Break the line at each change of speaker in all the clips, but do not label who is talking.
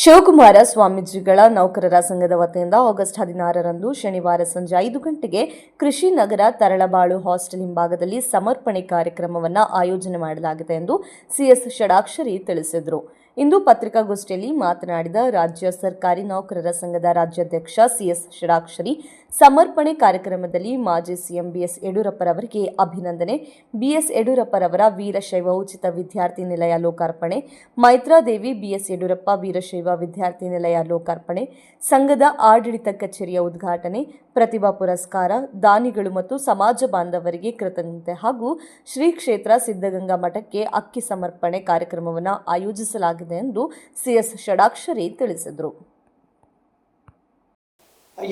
ಶಿವಕುಮಾರ ಸ್ವಾಮೀಜಿಗಳ ನೌಕರರ ಸಂಘದ ವತಿಯಿಂದ ಆಗಸ್ಟ್ ಹದಿನಾರರಂದು ಶನಿವಾರ ಸಂಜೆ ಐದು ಗಂಟೆಗೆ ಕೃಷಿ ನಗರ ತರಳಬಾಳು ಹಾಸ್ಟೆಲ್ ಹಿಂಭಾಗದಲ್ಲಿ ಸಮರ್ಪಣೆ ಕಾರ್ಯಕ್ರಮವನ್ನು ಆಯೋಜನೆ ಮಾಡಲಾಗಿದೆ ಎಂದು ಸಿಎಸ್ ಷಡಾಕ್ಷರಿ ತಿಳಿಸಿದರು. ಇಂದು ಪತ್ರಿಕಾಗೋಷ್ಠಿಯಲ್ಲಿ ಮಾತನಾಡಿದ ರಾಜ್ಯ ಸರ್ಕಾರಿ ನೌಕರರ ಸಂಘದ ರಾಜ್ಯಾಧ್ಯಕ್ಷ ಸಿಎಸ್ ಷಡಾಕ್ಷರಿ ಸಮರ್ಪಣೆ ಕಾರ್ಯಕ್ರಮದಲ್ಲಿ ಮಾಜಿ ಸಿಎಂ ಬಿಎಸ್ ಯಡಿಯೂರಪ್ಪರವರಿಗೆ ಅಭಿನಂದನೆ. ಬಿಎಸ್ ಯಡಿಯೂರಪ್ಪರವರ ವೀರಶೈವ ಉಚಿತ ವಿದ್ಯಾರ್ಥಿ ನಿಲಯ ಲೋಕಾರ್ಪಣೆ. ಮೈತ್ರಾದೇವಿ ಬಿಎಸ್ ಯಡಿಯೂರಪ್ಪ ವೀರಶೈವ ವಿದ್ಯಾರ್ಥಿ ನಿಲಯ ಲೋಕಾರ್ಪಣೆ. ಸಂಘದ ಆಡಳಿತ ಕಚೇರಿಯ ಉದ್ಘಾಟನೆ. ಪ್ರತಿಭಾ ಪುರಸ್ಕಾರ, ದಾನಿಗಳು ಮತ್ತು ಸಮಾಜ ಬಾಂಧವರಿಗೆ ಕೃತಜ್ಞತೆ ಹಾಗೂ ಶ್ರೀ ಕ್ಷೇತ್ರ ಸಿದ್ಧಗಂಗಾ ಮಠಕ್ಕೆ ಅಕ್ಕಿ ಸಮರ್ಪಣೆ ಕಾರ್ಯಕ್ರಮವನ್ನು ಆಯೋಜಿಸಲಾಗಿದೆ ಎಂದು ಸಿಎಸ್ ಷಡಾಕ್ಷರಿ ತಿಳಿಸಿದರು.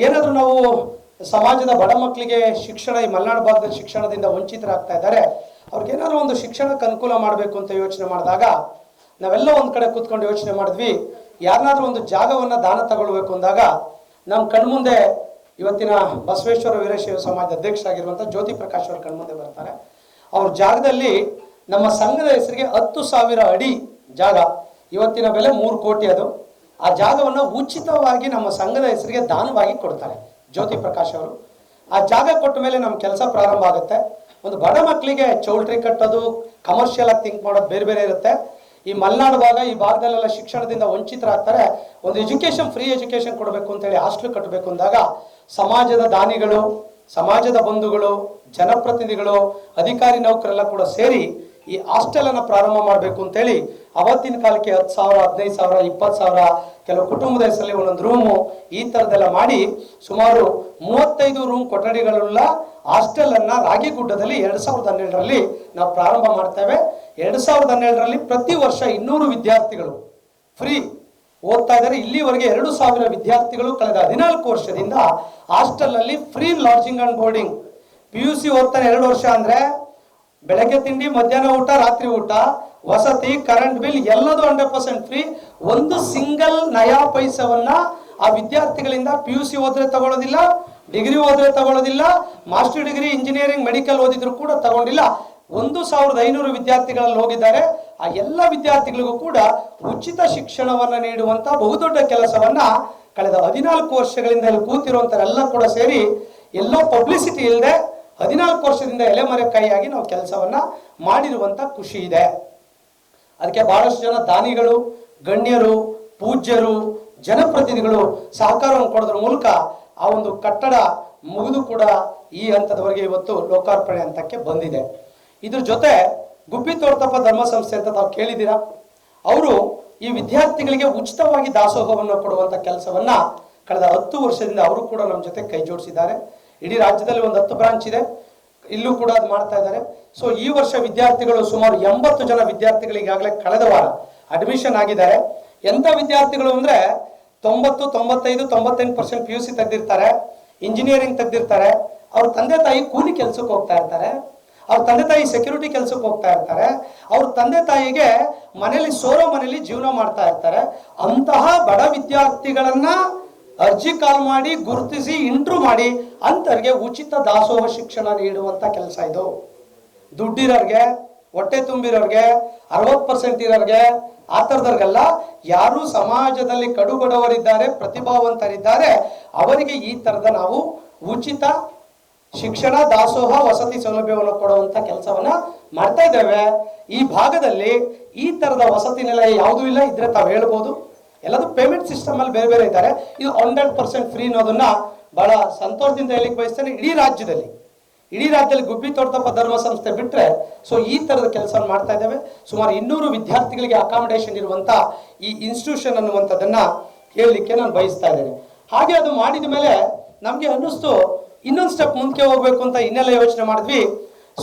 ಏನಾದರೂ ನಾವು ಸಮಾಜದ ಬಡ ಮಕ್ಕಳಿಗೆ ಶಿಕ್ಷಣ, ಈ ಮಲೆನಾಡು ಭಾಗದಲ್ಲಿ ಶಿಕ್ಷಣದಿಂದ ವಂಚಿತರಾಗ್ತಾ ಇದ್ದಾರೆ ಅವ್ರಿಗೇನಾದ್ರು ಒಂದು ಶಿಕ್ಷಣಕ್ಕೆ ಅನುಕೂಲ ಮಾಡಬೇಕು ಅಂತ ಯೋಚನೆ ಮಾಡಿದಾಗ ನಾವೆಲ್ಲ ಒಂದು ಕಡೆ ಕೂತ್ಕೊಂಡು ಯೋಚನೆ ಮಾಡಿದ್ವಿ ಯಾರನ್ನಾದ್ರೂ ಒಂದು ಜಾಗವನ್ನ ದಾನ ತಗೊಳ್ಬೇಕು ಅಂದಾಗ ನಮ್ಮ ಕಣ್ಮುಂದೆ ಇವತ್ತಿನ ಬಸವೇಶ್ವರ ವೀರಶೈವ ಸಮಾಜ ಅಧ್ಯಕ್ಷರಾಗಿರುವಂಥ ಜ್ಯೋತಿ ಪ್ರಕಾಶ್ ಅವ್ರ ಕಣ್ಮುಂದೆ ಬರ್ತಾರೆ ಅವ್ರ ಜಾಗದಲ್ಲಿ ನಮ್ಮ ಸಂಘದ ಹೆಸರಿಗೆ ಹತ್ತು ಸಾವಿರ ಅಡಿ ಜಾಗ, ಇವತ್ತಿನ ಬೆಲೆ ಮೂರು ಕೋಟಿ ಅದು. ಆ ಜಾಗವನ್ನು ಉಚಿತವಾಗಿ ನಮ್ಮ ಸಂಘದ ಹೆಸರಿಗೆ ದಾನವಾಗಿ ಕೊಡ್ತಾರೆ. ಜ್ಯೋತಿ ಪ್ರಕಾಶ್ ಅವರು. ಆ ಜಾಗ ಕೊಟ್ಟ ಮೇಲೆ ನಮ್ಮ ಕೆಲಸ ಪ್ರಾರಂಭ ಆಗುತ್ತೆ. ಒಂದು ಬಡ ಮಕ್ಕಳಿಗೆ ಚೌಲ್ಟ್ರಿ ಕಟ್ಟೋದು ಕಮರ್ಷಿಯಲ್ ಆಗಿ ಥಿಂಕ್ ಮಾಡೋದು ಬೇರೆ ಬೇರೆ ಇರುತ್ತೆ. ಈ ಮಲೆನಾಡು ಭಾಗ ಈ ಭಾಗದಲ್ಲೆಲ್ಲ ಶಿಕ್ಷಣದಿಂದ ವಂಚಿತರಾಗ್ತಾರೆ. ಒಂದು ಎಜುಕೇಶನ್ ಫ್ರೀ ಎಜುಕೇಶನ್ ಕೊಡಬೇಕು ಅಂತೇಳಿ ಹಾಸ್ಟೆಲ್ ಕಟ್ಟಬೇಕು ಅಂದಾಗ ಸಮಾಜದ ದಾನಿಗಳು, ಸಮಾಜದ ಬಂಧುಗಳು, ಜನಪ್ರತಿನಿಧಿಗಳು, ಅಧಿಕಾರಿ ನೌಕರೆಲ್ಲ ಕೂಡ ಸೇರಿ ಈ ಹಾಸ್ಟೆಲನ್ನು ಪ್ರಾರಂಭ ಮಾಡಬೇಕು ಅಂತೇಳಿ ಅವತ್ತಿನ ಕಾಲಕ್ಕೆ ಹತ್ತು ಸಾವಿರ, ಹದಿನೈದು ಸಾವಿರ, ಇಪ್ಪತ್ತು ಸಾವಿರ, ಕೆಲವು ಕುಟುಂಬದ ಹೆಸರಲ್ಲಿ ಒಂದೊಂದು ರೂಮು ಈ ಥರದ್ದೆಲ್ಲ ಮಾಡಿ ಸುಮಾರು ಮೂವತ್ತೈದು ರೂಮ್ ಕೊಠಡಿಗಳುಳ್ಳ ಹಾಸ್ಟೆಲ್ ಅನ್ನ ರಾಗಿಗುಡ್ಡದಲ್ಲಿ ಎರಡ್ ಸಾವಿರದ ಹನ್ನೆರಡರಲ್ಲಿ ನಾವು ಪ್ರಾರಂಭ ಮಾಡ್ತೇವೆ. ಎರಡು ಸಾವಿರದ ಹನ್ನೆರಡರಲ್ಲಿ ಪ್ರತಿ ವರ್ಷ ಇನ್ನೂರು ವಿದ್ಯಾರ್ಥಿಗಳು ಫ್ರೀ ಓದ್ತಾ ಇದ್ದಾರೆ. ಇಲ್ಲಿವರೆಗೆ ಎರಡು ಸಾವಿರ ವಿದ್ಯಾರ್ಥಿಗಳು ಕಳೆದ ಹದಿನಾಲ್ಕು ವರ್ಷದಿಂದ ಹಾಸ್ಟೆಲ್ನಲ್ಲಿ free lodging and boarding P U C ಓದ್ತಾರೆ ಎರಡು ವರ್ಷ ಅಂದ್ರೆ ಬೆಳಗ್ಗೆ ತಿಂಡಿ, ಮಧ್ಯಾಹ್ನ ಊಟ, ರಾತ್ರಿ ಊಟ, ವಸತಿ ಕರೆಂಟ್ ಬಿಲ್ ಎಲ್ಲದೂ ಹಂಡ್ರೆಡ್ ಪರ್ಸೆಂಟ್ ಫ್ರೀ ಒಂದು ಸಿಂಗಲ್ ನಯಾ ಪೈಸವನ್ನ ಆ ವಿದ್ಯಾರ್ಥಿಗಳಿಂದ ಪಿ ಯು ಸಿ ಹೋದ್ರೆ ತಗೊಳ್ಳೋದಿಲ್ಲ ಡಿಗ್ರಿ ಓದ್ರೆ ತಗೊಳ್ಳೋದಿಲ್ಲ ಮಾಸ್ಟರ್ ಡಿಗ್ರಿ ಇಂಜಿನಿಯರಿಂಗ್ ಮೆಡಿಕಲ್ ಓದಿದ್ರು ಕೂಡ ತಗೊಂಡಿಲ್ಲ. ಒಂದು ಸಾವಿರದ ಐನೂರು ವಿದ್ಯಾರ್ಥಿಗಳಲ್ಲಿ ಹೋಗಿದ್ದಾರೆ. ಆ ಎಲ್ಲ ವಿದ್ಯಾರ್ಥಿಗಳಿಗೂ ಕೂಡ ಉಚಿತ ಶಿಕ್ಷಣವನ್ನ ನೀಡುವಂತ ಬಹುದೊಡ್ಡ ಕೆಲಸವನ್ನ ಕಳೆದ ಹದಿನಾಲ್ಕು ವರ್ಷಗಳಿಂದ ಕೂತಿರುವಂತರೆಲ್ಲ ಕೂಡ ಸೇರಿ ಎಲ್ಲೋ ಪಬ್ಲಿಸಿಟಿ ಇಲ್ಲದೆ ಹದಿನಾಲ್ಕು ವರ್ಷದಿಂದ ಎಲೆಮರೆಕಾಯಿಯಾಗಿ ನಾವು ಕೆಲಸವನ್ನ ಮಾಡಿರುವಂತ ಖುಷಿ ಇದೆ. ಅದಕ್ಕೆ ಬಹಳಷ್ಟು ಜನ ದಾನಿಗಳು, ಗಣ್ಯರು, ಪೂಜ್ಯರು, ಜನಪ್ರತಿನಿಧಿಗಳು ಸಹಕಾರವನ್ನು ಕೊಡೋದ್ರ ಮೂಲಕ ಆ ಒಂದು ಕಟ್ಟಡ ಮುಗಿದು ಕೂಡ ಈ ಹಂತದವರೆಗೆ ಇವತ್ತು ಲೋಕಾರ್ಪಣೆ ಹಂತಕ್ಕೆ ಬಂದಿದೆ. ಇದ್ರ ಜೊತೆ ಗುಬ್ಬಿ ತೋರ್ತಪ್ಪ ಧರ್ಮ ಸಂಸ್ಥೆ ಅಂತ ತಾವು ಕೇಳಿದ್ದೀರಾ? ಅವರು ಈ ವಿದ್ಯಾರ್ಥಿಗಳಿಗೆ ಉಚಿತವಾಗಿ ದಾಸೋಹವನ್ನು ಕೊಡುವಂತ ಕೆಲಸವನ್ನ ಕಳೆದ ಹತ್ತು ವರ್ಷದಿಂದ ಅವರು ಕೂಡ ನಮ್ಮ ಜೊತೆ ಕೈ ಜೋಡಿಸಿದ್ದಾರೆ ಇಡೀ ರಾಜ್ಯದಲ್ಲಿ ಒಂದು ಹತ್ತು ಬ್ರಾಂಚ್ ಇದೆ. ಇಲ್ಲೂ ಕೂಡ ಅದು ಮಾಡ್ತಾ ಇದ್ದಾರೆ. ಸೊ ಈ ವರ್ಷ ವಿದ್ಯಾರ್ಥಿಗಳು ಸುಮಾರು ಎಂಬತ್ತು ಜನ ವಿದ್ಯಾರ್ಥಿಗಳು ಈಗಾಗಲೇ ಕಳೆದ ವಾರ ಅಡ್ಮಿಷನ್ ಆಗಿದ್ದಾರೆ. ಎಂಥ ವಿದ್ಯಾರ್ಥಿಗಳು ಅಂದ್ರೆ ತೊಂಬತ್ತು, ತೊಂಬತ್ತೈದು, ತೊಂಬತ್ತೆಂಟು ಪರ್ಸೆಂಟ್ ಪಿ ಯು ಸಿ ತೆಗೆದಿರ್ತಾರೆ ಇಂಜಿನಿಯರಿಂಗ್ ತೆಗೆದಿರ್ತಾರೆ. ಅವ್ರ ತಂದೆ ತಾಯಿ ಕೂಲಿ ಕೆಲ್ಸಕ್ಕೆ ಹೋಗ್ತಾ ಇರ್ತಾರೆ. ಅವ್ರ ತಂದೆ ತಾಯಿ ಸೆಕ್ಯೂರಿಟಿ ಕೆಲ್ಸಕ್ಕೆ ಹೋಗ್ತಾ ಇರ್ತಾರೆ. ಅವ್ರ ತಂದೆ ತಾಯಿಗೆ ಮನೇಲಿ ಸೋರೋ ಮನೇಲಿ ಜೀವನ ಮಾಡ್ತಾ ಇರ್ತಾರೆ. ಅಂತಹ ಬಡ ವಿದ್ಯಾರ್ಥಿಗಳನ್ನ ಅರ್ಜಿ ಕಾಲ್ ಮಾಡಿ, ಗುರುತಿಸಿ, ಇಂಟ್ರೂ ಮಾಡಿ ಅಂತರ್ಗೆ ಉಚಿತ ದಾಸೋಹ ಶಿಕ್ಷಣ ನೀಡುವಂತ ಕೆಲಸ ಇದು. ದುಡ್ಡಿರೋರ್ಗೆ, ಹೊಟ್ಟೆ ತುಂಬಿರೋರ್ಗೆ, ಅರವತ್ತು ಪರ್ಸೆಂಟ್ ಇರೋರ್ಗೆ, ಆ ಥರದವ್ರಿಗೆಲ್ಲ ಯಾರು ಸಮಾಜದಲ್ಲಿ ಕಡುಗಡವರಿದ್ದಾರೆ ಪ್ರತಿಭಾವಂತರಿದ್ದಾರೆ, ಅವರಿಗೆ ಈ ಥರದ ನಾವು ಉಚಿತ ಶಿಕ್ಷಣ, ದಾಸೋಹ, ವಸತಿ ಸೌಲಭ್ಯವನ್ನು ಕೊಡುವಂತ ಕೆಲಸವನ್ನ ಮಾಡ್ತಾ ಇದ್ದೇವೆ. ಈ ಭಾಗದಲ್ಲಿ ಈ ತರದ ವಸತಿ ನಿಲಯ ಯಾವುದೂ ಇಲ್ಲ, ಇದ್ರೆ ತಾವು ಹೇಳ್ಬೋದು. ಎಲ್ಲದು ಪೇಮೆಂಟ್ ಸಿಸ್ಟಮ್ ಅಲ್ಲಿ ಬೇರೆ ಬೇರೆ ಇದ್ದಾರೆ. ಇದು ಹಂಡ್ರೆಡ್ ಪರ್ಸೆಂಟ್ ಫ್ರೀ ಅನ್ನೋದನ್ನ ಬಹಳ ಸಂತೋಷದಿಂದ ಹೇಳಿಕ್ ಬಯಸ್ತೇನೆ. ಇಡೀ ರಾಜ್ಯದಲ್ಲಿ ಇಡೀ ರಾಜ್ಯದಲ್ಲಿ ಗುಬ್ಬಿ ತೋಟದಪ್ಪ ಧರ್ಮ ಸಂಸ್ಥೆ ಬಿಟ್ಟರೆ ಸೊ ಈ ತರದ ಕೆಲಸ ಮಾಡ್ತಾ ಇದ್ದೇವೆ. ಸುಮಾರು ಇನ್ನೂರು ವಿದ್ಯಾರ್ಥಿಗಳಿಗೆ ಅಕಾಮಿಡೇಷನ್ ಇರುವಂತ ಈ ಇನ್ಸ್ಟಿಟ್ಯೂಷನ್ ಅನ್ನುವಂಥದ್ದನ್ನ ಹೇಳಲಿಕ್ಕೆ ನಾನು ಬಯಸ್ತಾ ಇದ್ದೇನೆ. ಹಾಗೆ ಅದು ಮಾಡಿದ ಮೇಲೆ ನಮಗೆ ಅನ್ನಿಸ್ತು, ಇನ್ನೊಂದು ಸ್ಟೆಪ್ ಮುಂದಕ್ಕೆ ಹೋಗ್ಬೇಕು ಅಂತ ಇನ್ನೆಲ್ಲ ಯೋಚನೆ ಮಾಡಿದ್ವಿ.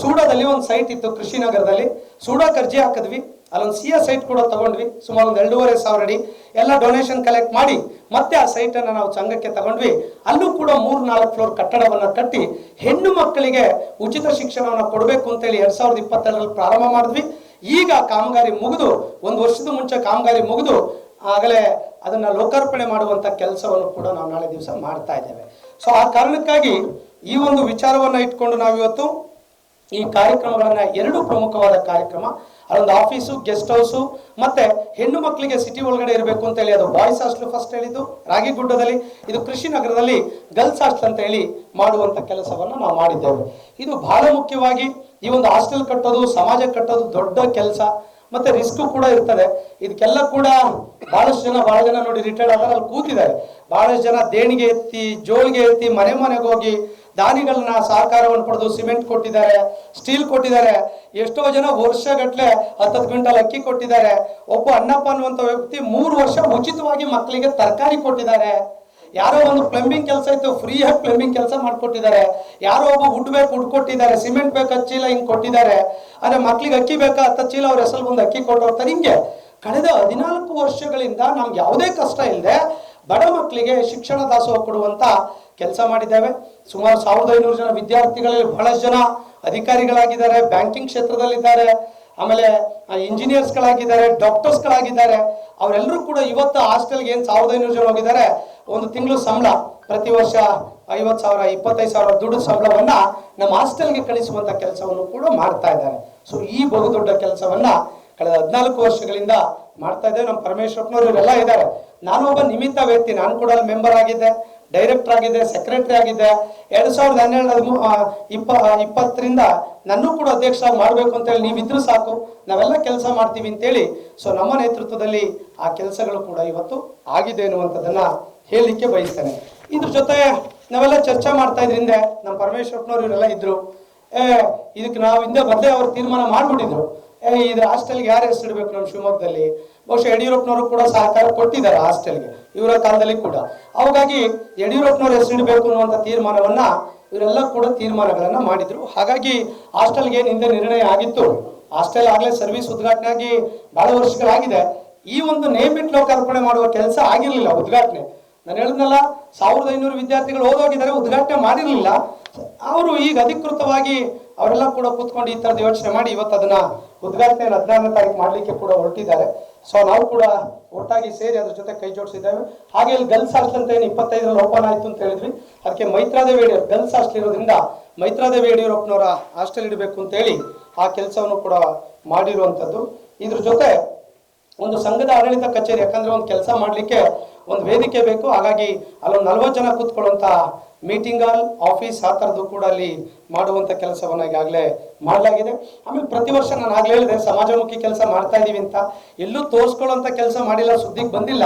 ಸೂಡಾದಲ್ಲಿ ಒಂದು ಸೈಟ್ ಇತ್ತು ಕೃಷಿ ನಗರದಲ್ಲಿ. ಸೂಡಾಕ್ ಅರ್ಜಿ ಹಾಕಿದ್ವಿ. ಅಲ್ಲೊಂದು ಸಿ ಎ ಸೈಟ್ ಕೂಡ ತಗೊಂಡ್ವಿ. ಸುಮಾರು ಒಂದು ಎರಡೂವರೆ ಸಾವಿರ ಅಡಿ ಎಲ್ಲ ಡೊನೇಷನ್ ಕಲೆಕ್ಟ್ ಮಾಡಿ ಮತ್ತೆ ಆ ಸೈಟನ್ನು ನಾವು ಸಂಘಕ್ಕೆ ತಗೊಂಡ್ವಿ. ಅಲ್ಲೂ ಕೂಡ ಮೂರ್ ನಾಲ್ಕು ಫ್ಲೋರ್ ಕಟ್ಟಡವನ್ನು ಕಟ್ಟಿ ಹೆಣ್ಣು ಮಕ್ಕಳಿಗೆ ಉಚಿತ ಶಿಕ್ಷಣವನ್ನು ಕೊಡಬೇಕು ಅಂತೇಳಿ ಎರಡು ಸಾವಿರದ ಇಪ್ಪತ್ತೆರಡರಲ್ಲಿ ಪ್ರಾರಂಭ ಮಾಡಿದ್ವಿ. ಈಗ ಕಾಮಗಾರಿ ಮುಗಿದು, ಒಂದು ವರ್ಷದ ಮುಂಚೆ ಕಾಮಗಾರಿ ಮುಗಿದು, ಆಗಲೇ ಅದನ್ನ ಲೋಕಾರ್ಪಣೆ ಮಾಡುವಂತ ಕೆಲಸವನ್ನು ಕೂಡ ನಾವು ನಾಳೆ ದಿವಸ ಮಾಡ್ತಾ ಇದ್ದೇವೆ. ಸೊ ಆ ಕಾರಣಕ್ಕಾಗಿ ಈ ಒಂದು ವಿಚಾರವನ್ನ ಇಟ್ಕೊಂಡು ನಾವಿವತ್ತು ಈ ಕಾರ್ಯಕ್ರಮಗಳನ್ನ ಎರಡು ಪ್ರಮುಖವಾದ ಕಾರ್ಯಕ್ರಮ ಅಲ್ಲೊಂದು ಆಫೀಸು ಗೆಸ್ಟ್ ಹೌಸು ಮತ್ತೆ ಹೆಣ್ಣು ಮಕ್ಕಳಿಗೆ ಸಿಟಿ ಒಳಗಡೆ ಇರಬೇಕು ಅಂತ ಹೇಳಿ, ಅದು ಬಾಯ್ಸ್ ಹಾಸ್ಟೆಲ್ ಫಸ್ಟ್ ಹೇಳಿದ್ದು ರಾಗಿಗುಡ್ಡದಲ್ಲಿ ಇದು ಕೃಷಿ ನಗರದಲ್ಲಿ ಗರ್ಲ್ಸ್ ಹಾಸ್ಟೆಲ್ ಅಂತ ಹೇಳಿ ಮಾಡುವಂತ ಕೆಲಸವನ್ನ ನಾವು ಮಾಡಿದ್ದೇವೆ. ಇದು ಬಹಳ ಮುಖ್ಯವಾಗಿ ಈ ಒಂದು ಹಾಸ್ಟೆಲ್ ಕಟ್ಟೋದು, ಸಮಾಜ ಕಟ್ಟೋದು ದೊಡ್ಡ ಕೆಲಸ, ಮತ್ತೆ ರಿಸ್ಕ್ ಕೂಡ ಇರ್ತದೆ. ಇದಕ್ಕೆಲ್ಲ ಕೂಡ ಬಹಳಷ್ಟು ಜನ, ಬಹಳ ಜನ ನೋಡಿ ರಿಟೈರ್ಡ್ ಆದ್ರೆ ಅಲ್ಲಿ ಕೂತಿದ್ದಾರೆ. ಬಹಳಷ್ಟು ಜನ ದೇಣಿಗೆ ಎತ್ತಿ, ಜೋಳಿಗೆ ಎತ್ತಿ, ಮನೆ ಮನೆಗೆ ಹೋಗಿ ದಾನಿಗಳನ್ನ ಸಹಕಾರವನ್ನು ಪಡೆದು ಸಿಮೆಂಟ್ ಕೊಟ್ಟಿದ್ದಾರೆ, ಸ್ಟೀಲ್ ಕೊಟ್ಟಿದ್ದಾರೆ, ಎಷ್ಟೋ ಜನ ವರ್ಷಗಟ್ಲೆ ಹತ್ತತ್ತು ಕ್ವಿಂಟಲ್ ಅಕ್ಕಿ ಕೊಟ್ಟಿದ್ದಾರೆ. ಒಬ್ಬ ಅಣ್ಣಪ್ಪ ಅನ್ನುವಂಥ ವ್ಯಕ್ತಿ ಮೂರು ವರ್ಷ ಉಚಿತವಾಗಿ ಮಕ್ಕಳಿಗೆ ತರಕಾರಿ ಕೊಟ್ಟಿದ್ದಾರೆ. ಯಾರೋ ಒಂದು ಪ್ಲಂಬಿಂಗ್ ಕೆಲಸ ಇತ್ತು ಫ್ರೀ ಆಗಿ ಪ್ಲಂಬಿಂಗ್ ಕೆಲಸ ಮಾಡ್ಕೊಟ್ಟಿದ್ದಾರೆ. ಯಾರೋ ಒಬ್ಬ ವುಡ್ ಬೇಕು ವುಡ್ ಕೊಟ್ಟಿದ್ದಾರೆ ಸಿಮೆಂಟ್ ಬೇಕು, ಹತ್ತು ಚೀಲ ಹಿಂಗೆ ಕೊಟ್ಟಿದ್ದಾರೆ. ಅಂದ್ರೆ ಮಕ್ಳಿಗೆ ಅಕ್ಕಿ ಬೇಕಾ? ಹತ್ತು ಚೀಲ ಅವ್ರ ಹೆಸರು ಬಂದು ಅಕ್ಕಿ ಕೊಟ್ಟು ಹೋಗ್ತಾರೆ ಹಿಂಗೆ ಕಳೆದ ಹದಿನಾಲ್ಕು ವರ್ಷಗಳಿಂದ ನಮ್ಗೆ ಯಾವುದೇ ಕಷ್ಟ ಇಲ್ಲದೆ ಬಡ ಮಕ್ಕಳಿಗೆ ಶಿಕ್ಷಣ ದಾಸೋಹ ಕೊಡುವಂತ ಕೆಲಸ ಮಾಡಿದ್ದೇವೆ. ಸುಮಾರು ಸಾವಿರದ ಐನೂರು ಜನ ವಿದ್ಯಾರ್ಥಿಗಳಲ್ಲಿ ಬಹಳಷ್ಟು ಜನ ಅಧಿಕಾರಿಗಳಾಗಿದ್ದಾರೆ, ಬ್ಯಾಂಕಿಂಗ್ ಕ್ಷೇತ್ರದಲ್ಲಿದ್ದಾರೆ, ಆಮೇಲೆ ಇಂಜಿನಿಯರ್ಸ್ಗಳಾಗಿದ್ದಾರೆ, ಡಾಕ್ಟರ್ಸ್ಗಳಾಗಿದ್ದಾರೆ. ಅವರೆಲ್ಲರೂ ಕೂಡ ಇವತ್ತು ಹಾಸ್ಟೆಲ್ಗೆ ಏನು ಸಾವಿರದ ಐನೂರು ಜನ ಹೋಗಿದ್ದಾರೆ, ಒಂದು ತಿಂಗಳು ಸಂಬಳ, ಪ್ರತಿ ವರ್ಷ ಐವತ್ತು ಸಾವಿರ, ಇಪ್ಪತ್ತೈದು ಸಾವಿರ ದುಡ್ಡು ಸಂಬಳವನ್ನ ನಮ್ಮ ಹಾಸ್ಟೆಲ್ಗೆ ಕಳಿಸುವಂತ ಕೆಲಸವನ್ನು ಕೂಡ ಮಾಡ್ತಾ ಇದ್ದಾರೆ. ಸೊ ಈ ಬಹುದೊಡ್ಡ ಕೆಲಸವನ್ನ ಕಳೆದ ಹದಿನಾಲ್ಕು ವರ್ಷಗಳಿಂದ ಮಾಡ್ತಾ ಇದ್ದೇವೆ. ನಮ್ಮ ಪರಮೇಶ್ವರಪ್ಪನವ್ರು ಇವರೆಲ್ಲ ಇದ್ದಾರೆ. ನಾನು ಒಬ್ಬ ನಿಮಿತ್ತ ವ್ಯಕ್ತಿ. ನಾನು ಕೂಡ ಅಲ್ಲಿ ಮೆಂಬರ್ ಆಗಿದ್ದೆ ಡೈರೆಕ್ಟರ್ ಆಗಿದ್ದೆ ಸೆಕ್ರೆಟರಿ ಆಗಿದ್ದೆ. ಎರಡ್ ಸಾವಿರದ ಹನ್ನೆರಡು ಇಪ್ಪ ಇಪ್ಪತ್ತರಿಂದ ನನ್ನೂ ಕೂಡ ಅಧ್ಯಕ್ಷ ಮಾಡಬೇಕು ಅಂತೇಳಿ ನೀವಿದ್ರು ಸಾಕು. ನಾವೆಲ್ಲ ಕೆಲಸ ಮಾಡ್ತೀವಿ ಅಂತೇಳಿ. ಸೊ ನಮ್ಮ ನೇತೃತ್ವದಲ್ಲಿ ಆ ಕೆಲಸಗಳು ಕೂಡ ಇವತ್ತು ಆಗಿದೆ ಅನ್ನುವಂಥದ್ದನ್ನ ಹೇಳಲಿಕ್ಕೆ ಬಯಸ್ತೇನೆ. ಇದ್ರ ಜೊತೆ ನಾವೆಲ್ಲ ಚರ್ಚೆ ಮಾಡ್ತಾ ಇದ್ರಿಂದ ನಮ್ಮ ಪರಮೇಶ್ವರಪ್ಪನವ್ರು ಇವರೆಲ್ಲ ಇದ್ರು. ಏ, ಇದಕ್ಕೆ ನಾವು ಹಿಂದೆ ಮೊದಲೇ ಅವ್ರು ತೀರ್ಮಾನ ಮಾಡ್ಬಿಟ್ಟಿದ್ರು. ಇದು ಹಾಸ್ಟೆಲ್ಗೆ ಯಾರು ಹೆಸರಿಡ್ಬೇಕು ನಮ್ಮ ಶಿವಮೊಗ್ಗದಲ್ಲಿ? ಬಹುಶಃ ಯಡಿಯೂರಪ್ಪನವರು ಕೂಡ ಸಹಕಾರ ಕೊಟ್ಟಿದ್ದಾರೆ ಹಾಸ್ಟೆಲ್ಗೆ, ಇವರ ಕಾಲದಲ್ಲಿ ಕೂಡ. ಹಾಗಾಗಿ ಯಡಿಯೂರಪ್ಪನವ್ರ ಹೆಸರಿಡಬೇಕು ಅನ್ನುವಂಥ ತೀರ್ಮಾನವನ್ನ ಇವರೆಲ್ಲ ಕೂಡ ತೀರ್ಮಾನಗಳನ್ನ ಮಾಡಿದ್ರು. ಹಾಗಾಗಿ ಹಾಸ್ಟೆಲ್ಗೆ ಏನು ಹಿಂದೆ ನಿರ್ಣಯ ಆಗಿತ್ತು. ಹಾಸ್ಟೆಲ್ ಆಗಲೇ ಸರ್ವಿಸ್ ಉದ್ಘಾಟನೆ ಆಗಿ ಬಹಳ ವರ್ಷಗಳಾಗಿದೆ. ಈ ಒಂದು ನೇಮಿಟ್ ಲೋಕಾರ್ಪಣೆ ಮಾಡುವ ಕೆಲಸ ಆಗಿರಲಿಲ್ಲ ಉದ್ಘಾಟನೆ. ನಾನು ಹೇಳಿದ್ನಲ್ಲ ಸಾವಿರದ ಐನೂರು ವಿದ್ಯಾರ್ಥಿಗಳು ಓದೋಗಿದ್ದಾರೆ ಉದ್ಘಾಟನೆ ಮಾಡಿರಲಿಲ್ಲ. ಅವರು ಈಗ ಅಧಿಕೃತವಾಗಿ ಅವರೆಲ್ಲ ಕೂಡ ಕೂತ್ಕೊಂಡು ಈ ತರದ ಯೋಚನೆ ಮಾಡಿ ಇವತ್ತು ಅದನ್ನ ಉದ್ಘಾಟನೆ ಹದಿನಾರನೇ ತಾರೀಕು ಮಾಡಲಿಕ್ಕೆ ಕೂಡ ಹೊರಟಿದ್ದಾರೆ. ಸೊ ನಾವು ಕೂಡ ಒಟ್ಟಾಗಿ ಸೇರಿ ಅದ್ರ ಜೊತೆ ಕೈ ಜೋಡಿಸಿದ್ದೇವೆ. ಹಾಗೆ ಇಲ್ಲಿ ಗರ್ಲ್ಸ್ ಹಾಸ್ಟೆಲ್ ಅಂತ ಏನು ಇಪ್ಪತ್ತೈದರಲ್ಲಿ ಓಪನ್ ಆಯ್ತು ಅಂತ ಹೇಳಿದ್ವಿ. ಅದಕ್ಕೆ ಮೈತ್ರಾದೇವಿ ಯಡಿಯೂರು ಗಲ್ಸ್ ಹಾಸ್ಟೆಲ್ ಇರೋದ್ರಿಂದ ಮೈತ್ರಾದೇವಿ ಯಡಿಯೂರಪ್ಪನವರ ಹಾಸ್ಟೆಲ್ ಇಡಬೇಕು ಅಂತ ಹೇಳಿ ಆ ಕೆಲಸವನ್ನು ಕೂಡ ಮಾಡಿರುವಂಥದ್ದು. ಇದ್ರ ಜೊತೆ ಒಂದು ಸಂಘದ ಆಡಳಿತ ಕಚೇರಿ, ಯಾಕಂದ್ರೆ ಒಂದು ಕೆಲಸ ಮಾಡಲಿಕ್ಕೆ ಒಂದು ವೇದಿಕೆ ಬೇಕು. ಹಾಗಾಗಿ ಅಲ್ಲೊಂದು ನಲ್ವತ್ತು ಜನ ಕೂತ್ಕೊಳ್ಳುವಂತ ಮೀಟಿಂಗ್ ಹಾಲ್ ಆಫೀಸ್ ಆ ಥರದ್ದು ಕೂಡ ಅಲ್ಲಿ ಮಾಡುವಂಥ ಕೆಲಸವನ್ನ ಈಗಾಗಲೇ ಮಾಡಲಾಗಿದೆ. ಆಮೇಲೆ ಪ್ರತಿ ವರ್ಷ ನಾನು ಆಗಲೇ ಹೇಳಿದೆ, ಸಮಾಜಮುಖಿ ಕೆಲಸ ಮಾಡ್ತಾ ಇದ್ದೀವಿ ಅಂತ. ಎಲ್ಲೂ ತೋರಿಸ್ಕೊಳ್ಳೋಂಥ ಕೆಲಸ ಮಾಡಿಲ್ಲ, ಸುದ್ದಿಗೆ ಬಂದಿಲ್ಲ.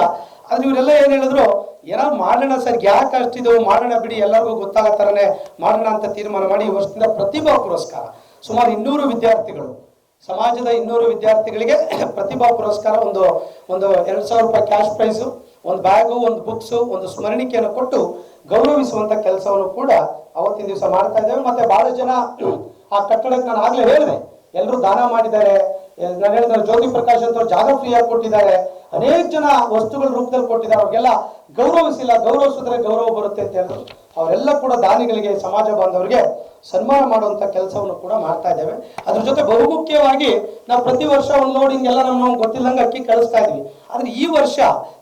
ಆದ್ರೆ ಇವರೆಲ್ಲ ಏನು ಹೇಳಿದ್ರು, ಏನೋ ಮಾಡೋಣ ಸರ್, ಯಾಕೆ ಅಷ್ಟಿದು? ಮಾಡೋಣ ಬಿಡಿ, ಎಲ್ಲರಿಗೂ ಗೊತ್ತಾಗೋ ಥರನೇ ಮಾಡೋಣ ಅಂತ ತೀರ್ಮಾನ ಮಾಡಿ ಈ ವರ್ಷದಿಂದ ಪ್ರತಿಭಾ ಪುರಸ್ಕಾರ. ಸುಮಾರು ಇನ್ನೂರು ವಿದ್ಯಾರ್ಥಿಗಳು ಸಮಾಜದ ಇನ್ನೂರು ವಿದ್ಯಾರ್ಥಿಗಳಿಗೆ ಪ್ರತಿಭಾ ಪುರಸ್ಕಾರ, ಒಂದು ಒಂದು ಎರಡು ಸಾವಿರ ರೂಪಾಯಿ ಕ್ಯಾಶ್ ಪ್ರೈಸು ಒಂದು ಬ್ಯಾಗು ಒಂದು ಬುಕ್ಸು ಒಂದು ಸ್ಮರಣಿಕೆಯನ್ನು ಕೊಟ್ಟು ಗೌರವಿಸುವಂತ ಕೆಲಸವನ್ನು ಕೂಡ ಅವತ್ತಿನ ದಿವಸ ಮಾಡ್ತಾ ಇದ್ದೇವೆ. ಮತ್ತೆ ಬಹಳ ಜನ ಆ ಕಟ್ಟಡಕ್ಕೆ ನಾನು ಆಗ್ಲೇ ಹೇಳಿದೆ, ಎಲ್ಲರೂ ದಾನ ಮಾಡಿದ್ದಾರೆ. ನಾನು ಹೇಳಿದ್ರೆ ಜ್ಯೋತಿ ಪ್ರಕಾಶ್ ಅಂತ ಜಾಗ ಫ್ರೀಯಾಗಿ ಕೊಟ್ಟಿದ್ದಾರೆ. ಅನೇಕ ಜನ ವಸ್ತುಗಳ ರೂಪದಲ್ಲಿ ಕೊಟ್ಟಿದ್ದಾರೆ. ಅವ್ರಿಗೆಲ್ಲ ಗೌರವಿಸಿಲ್ಲ. ಗೌರವಿಸಿದ್ರೆ ಗೌರವ ಬರುತ್ತೆ ಅಂತ ಹೇಳಿದ್ರು. ಅವರೆಲ್ಲ ಕೂಡ ದಾನಿಗಳಿಗೆ, ಸಮಾಜ ಬಾಂಧವರಿಗೆ ಸನ್ಮಾನ ಮಾಡುವಂತ ಕೆಲಸವನ್ನು ಕೂಡ ಮಾಡ್ತಾ ಇದ್ದೇವೆ. ಅದ್ರ ಜೊತೆ ಬಹುಮುಖ್ಯವಾಗಿ ನಾವು ಪ್ರತಿ ವರ್ಷ ಒಂದು ಲೋಡಿಂಗ್ ಎಲ್ಲ ನಮ್ಮ ಗೊತ್ತಿಲ್ಲಂಗೆ ಅಕ್ಕಿ ಕಳಿಸ್ತಾ ಇದ್ವಿ. ಆದ್ರೆ ಈ ವರ್ಷ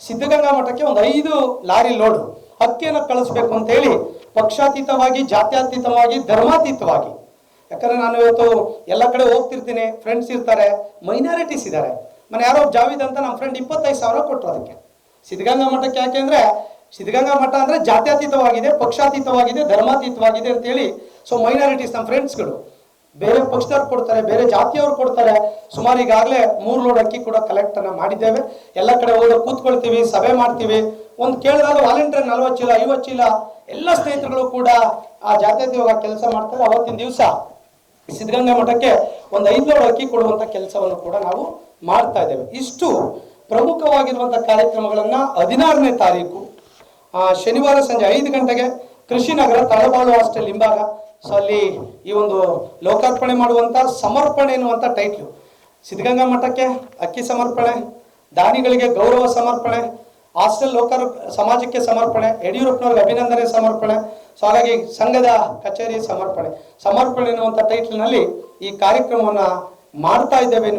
ಸಿದ್ಧಗಂಗಾ ಮಠಕ್ಕೆ ಒಂದು ಐದು ಲಾರಿ ಲೋಡ್ ಅಕ್ಕಿಯನ್ನು ಕಳಿಸ್ಬೇಕು ಅಂತ ಹೇಳಿ ಪಕ್ಷಾತೀತವಾಗಿ, ಜಾತ್ಯತೀತವಾಗಿ, ಧರ್ಮಾತೀತವಾಗಿ ಯಾಕಂದ್ರೆ ನಾನು ಇವತ್ತು ಎಲ್ಲ ಕಡೆ ಹೋಗ್ತಿರ್ತೀನಿ ಫ್ರೆಂಡ್ಸ್ ಇರ್ತಾರೆ ಮೈನಾರಿಟೀಸ್ ಇದ್ದಾರೆ. ಮನೆ ಯಾರೋ ಜಾವಿದ್ ಅಂತ ನಮ್ಮ ಫ್ರೆಂಡ್ ಇಪ್ಪತ್ತೈದು ಸಾವಿರ ಕೊಟ್ಟರು ಅದಕ್ಕೆ. ಸಿದ್ಧಗಂಗಾ ಮಠಕ್ಕೆ ಯಾಕೆ ಅಂದ್ರೆ, ಸಿದ್ಧಗಂಗಾ ಮಠ ಅಂದ್ರೆ ಜಾತ್ಯತೀತವಾಗಿದೆ, ಪಕ್ಷಾತೀತವಾಗಿದೆ, ಧರ್ಮಾತೀತವಾಗಿದೆ ಅಂತ ಹೇಳಿ ಸೊ ಮೈನಾರಿಟೀಸ್ ನಮ್ಮ ಫ್ರೆಂಡ್ಸ್ಗಳು ಬೇರೆ ಪಕ್ಷದವ್ರು ಕೊಡ್ತಾರೆ, ಬೇರೆ ಜಾತಿಯವ್ರು ಕೊಡ್ತಾರೆ. ಸುಮಾರು ಈಗಾಗಲೇ ಮೂರು ಲೋಡ್ ಅಕ್ಕಿ ಕೂಡ ಕಲೆಕ್ಟ್ ಅನ್ನ ಮಾಡಿದ್ದೇವೆ. ಎಲ್ಲ ಕಡೆ ಹೋಗಿ ಕೂತ್ಕೊಳ್ತೀವಿ, ಸಭೆ ಮಾಡ್ತೀವಿ. ಒಂದು ಕೇಳಿದಾಗ ವಾಲಂಟಿಯರ್ ನಲ್ವತ್ತು ಚೀಲ, ಐವತ್ತು ಚೀಲ, ಎಲ್ಲ ಸ್ನೇಹಿತರುಗಳು ಕೂಡ ಆ ಜಾತ್ಯತೀತವಾಗಿ ಕೆಲಸ ಮಾಡ್ತಾರೆ. ಅವತ್ತಿನ ದಿವಸ ಸಿದ್ಧಗಂಗಾ ಮಠಕ್ಕೆ ಒಂದು ಐದು ಲೋಡ್ ಅಕ್ಕಿ ಕೊಡುವಂತ ಕೆಲಸವನ್ನು ಕೂಡ ನಾವು ಮಾಡ್ತಾ ಇದ್ದೇವೆ. ಇಷ್ಟು ಪ್ರಮುಖವಾಗಿರುವಂತಹ ಕಾರ್ಯಕ್ರಮಗಳನ್ನ ಹದಿನಾರನೇ ತಾರೀಕು ಶನಿವಾರ ಸಂಜೆ ಐದು ಗಂಟೆಗೆ ಕೃಷಿ ನಗರ ತಳಬಾಳು ಹಾಸ್ಟೆಲ್ ಹಿಂಭಾಗ. ಸೊ ಅಲ್ಲಿ ಈ ಒಂದು ಲೋಕಾರ್ಪಣೆ ಮಾಡುವಂತ ಸಮರ್ಪಣೆ ಎನ್ನುವಂಥ ಟೈಟ್ಲು ಸಿದ್ಧಗಂಗಾ ಮಠಕ್ಕೆ ಅಕ್ಕಿ ಸಮರ್ಪಣೆ, ದಾನಿಗಳಿಗೆ ಗೌರವ ಸಮರ್ಪಣೆ, ಹಾಸ್ಟೆಲ್ ಲೋಕಾರ್, ಸಮಾಜಕ್ಕೆ ಸಮರ್ಪಣೆ, ಯಡಿಯೂರಪ್ಪನವ್ರಿಗೆ ಅಭಿನಂದನೆ ಸಮರ್ಪಣೆ ಸೊ ಹಾಗಾಗಿ ಸಂಘದ ಕಚೇರಿ ಸಮರ್ಪಣೆ. ಸಮರ್ಪಣೆ ಎನ್ನುವಂತ ಟೈಟ್ಲ್ನಲ್ಲಿ ಈ ಕಾರ್ಯಕ್ರಮವನ್ನ ಮಾಡ್ತಾ ಇದ್ದೇವೆ